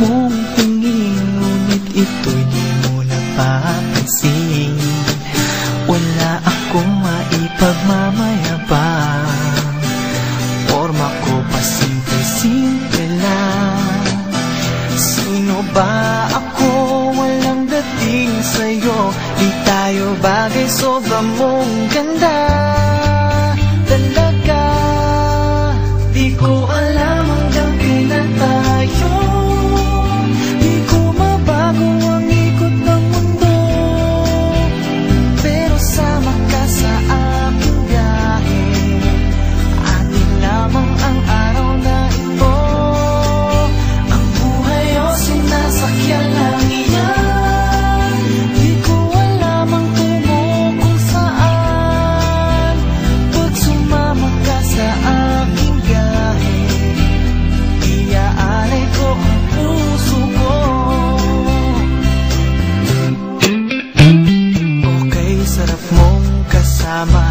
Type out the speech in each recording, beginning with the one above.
mong tingin Ngunit ito'y di mo napapansin. Wala akong maipagmamayabang. Forma ko pa simple-simple lang. Sino ba ako? Walang dating sa'yo? Di tayo bagay, sobra mong ganda kasama.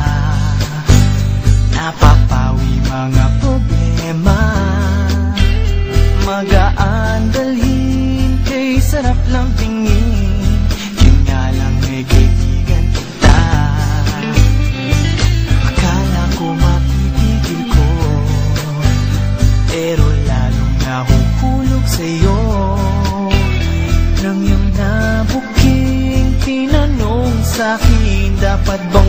Napapawi mga problema. Magaan dalhin Kay sarap lang tingin. Yun nga lang may kaibigan kita. Akala ko mapipigil ko. Pero lalong nahuhulog sa'yo. Nang iyong nabuking Tinanong sa'kin Dapat bang